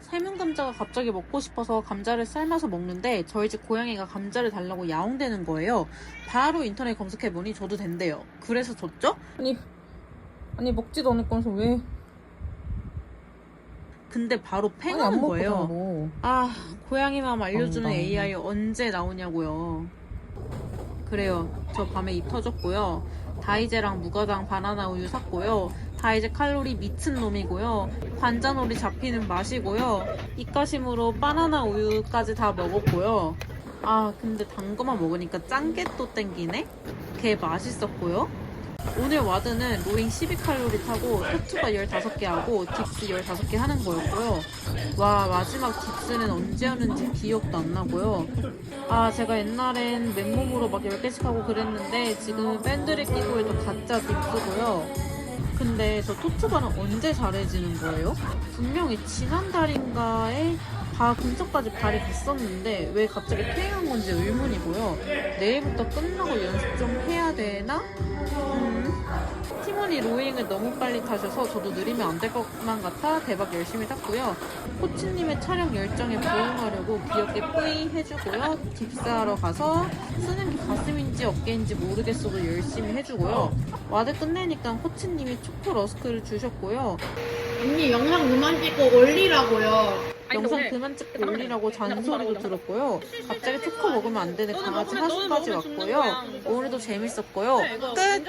삶은 감자가 갑자기 먹고 싶어서 감자를 삶아서 먹는데 저희 집 고양이가 감자를 달라고 야옹대는 거예요. 바로 인터넷 검색해보니 저도 된대요. 그래서 줬죠? 아니 아니 먹지도 않을 거면서 왜 근데 바로 팽하는 거예요. 뭐. 아, 고양이 마음 알려주는 당당. AI 언제 나오냐고요. 그래요. 저 밤에 입 터졌고요. 다이제랑 무가당 바나나 우유 샀고요. 다 이제 칼로리 미친 놈이고요. 관자놀이 잡히는 맛이고요. 입가심으로 바나나 우유까지 다 먹었고요. 아, 근데 단 거만 먹으니까 짠 게 또 땡기네? 개 맛있었고요. 오늘 와드는 로잉 12칼로리 타고 토투가 15개 하고 딥스 15개 하는 거였고요. 와 마지막 딥스는 언제였는지 기억도 안 나고요. 아 제가 옛날엔 맨몸으로 막 10개씩 하고 그랬는데 지금은 밴드를 끼고 해도 가짜 딥스고요. 근데 저 토트바는 언제 잘해지는 거예요? 분명히 지난달인가에 바 근처까지 발이 갔었는데 왜 갑자기 퇴행한 건지 의문이고요. 내일부터 끝나고 연습 좀 해야 되나? 음. 팀원이 로잉을 너무 빨리 타셔서 저도 느리면 안 될 것만 같아 대박 열심히 탔고요. 코치님의 촬영 열정에 부응하려고 귀엽게 뿌이 해주고요. 딥스하러 가서 쓰는 게 가슴 인지 어깨인지 모르겠어도 열심히 해주고요. 와드 끝내니까 코치님이 초코 러스크를 주셨고요. 언니 영상 그만 찍고 올리라고요. 영상 그만 찍고 올리라고 잔소리도 들었고요. 갑자기 초코 먹으면 안 되는 강아지 하수까지 왔고요. 오늘도 재밌었고요. 끝!